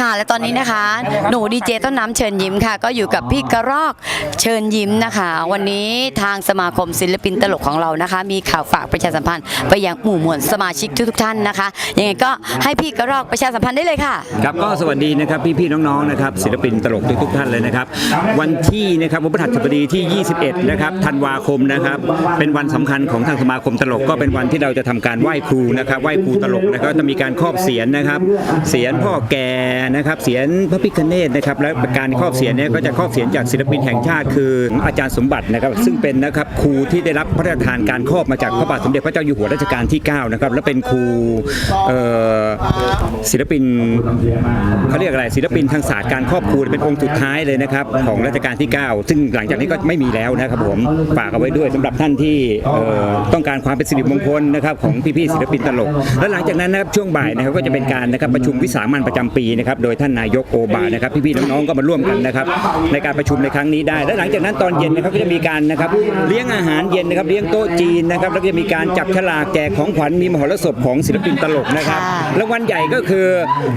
ค่ะ และตอนนี้นะคะ หนูดีเจต้นน้ำเชิญยิ้มค่ะ ก็อยู่กับพี่กระรอกเชิญยิ้มนะคะ วันนี้ทางสมาคมศิลปินตลกของเรานะคะ มีข่าวฝากประชาสัมพันธ์ไปยังหมู่มวลสมาชิกทุกๆท่านนะคะยังไงก็ให้พี่กระรอกประชาสัมพันธ์ได้เลยค่ะ ครับก็สวัสดีนะครับพี่ๆน้องๆนะครับศิลปินตลกทุกๆท่านเลยนะครับ วันที่นะครับวันพฤหัสบดีที่ 21 นะครับธันวาคมนะครับ เป็นวันสำคัญของทางสมาคมตลกก็เป็นวันที่เราจะทำการไหว้ครูนะครับไหว้ครูตลกนะครับจะมีการครอบเสียนนะครับ เสียนพ่อแก่นะครับเสียนพระพิฆเนศนะครับและการครอบเสียนเนี่ยก็จะครอบเสียนจากศิลปินแห่งชาติ คืออาจารย์สมบัตินะครับซึ่งเป็นนะครับครูที่ได้รับพระราชทานการครอบมาจากพระบาทสมเด็จพระเจ้าอยู่หัวรัชกาลที่9นะครับและเป็นครูศิลปินเขาเรียกอะไรศิลปินทางศาสตร์การครอบครัวเป็นองค์สุดท้ายเลยนะครับของรัชกาลที่ 9 ซึ่งหลังจากนี้ก็ไม่มีแล้วนะครับผมฝากเอาไว้ด้วยสำหรับท่านที่ต้องการความเป็นสิริมงคลนะครับของพี่ๆศิลปินตลก และหลังจากนั้นนะครับช่วงบ่ายนะครับก็จะเป็นการนะครับประชุมวิสามันประจำปีนะครับโดยท่านนายกโอบานะครับพี่ๆน้องๆก็มาร่วมกันนะครับในการประชุมในครั้งนี้ได้ และหลังจากนั้นตอนเย็นนะครับก็จะมีการนะครับเลี้ยงอาหารเย็นนะครับเลี้ยงโต๊ะจีนนะครับแล้วก็จะมีการจับฉลากแจกของขวัญมีมหรสพของศิลปินตลกนะครับค่ะรางวัลใหญ่ก็คือ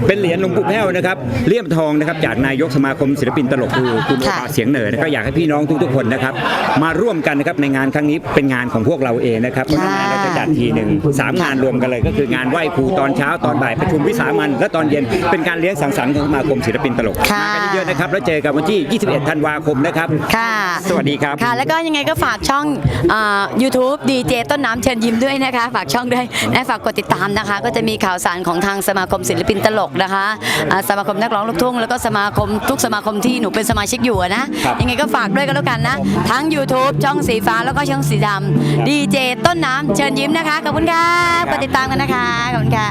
เป็นเหรียญหลวงปู่แพ้วนะครับเลี่ยมทองนะครับจากนายกสมาคมศิลปินตลกคือคุณโอค่ะภาสเสียงเหนือนะครับอยากให้พี่น้องทุกๆคนนะครับมาร่วมกันนะครับในงานครั้งนี้เป็นงานของพวกเราเองนะครับเพราะฉะนั้นเราจะจัดทีหนึ่งสามงานรวมกันเลย ก็คืองานไหว้ครูตอนเช้าตอนบ่ายประชุมวิสามันและตอนเย็นเป็นการเลี้ยงสังสรรค์ของสมาคมศิลปินตลกค่ะ มากันเยอะๆนะครับ แล้วเจอกันวันที่ 21 ธันวาคมนะครับ ค่ะสวัสดีครับ ค่ะ แล้วก็ยังไงก็ฝากช่องยูทูบดีเจต้นน้ำเชิญยิ้มด้วยนะคะ ฝากช่องด้วยและฝากกดติดตามนะคะ ก็จะมีข่าวสารของทางสมาคมศิลปินตลกนะคะอ่าสมาคมนักร้องลูกทุ่งแล้วก็สมาคมทุกสมาคมที่หนูเป็นสมาชิกอยู่อะนะครับยังไงก็ฝากด้วยกันแล้วกันนะ ทั้ง YouTube ช่องสีฟ้าแล้วก็ช่องสีดำดีเจต้นน้ำเชิญยิ้มนะคะขอบคุณค่ะกดติดตามกันนะคะขอบคุณค่ะ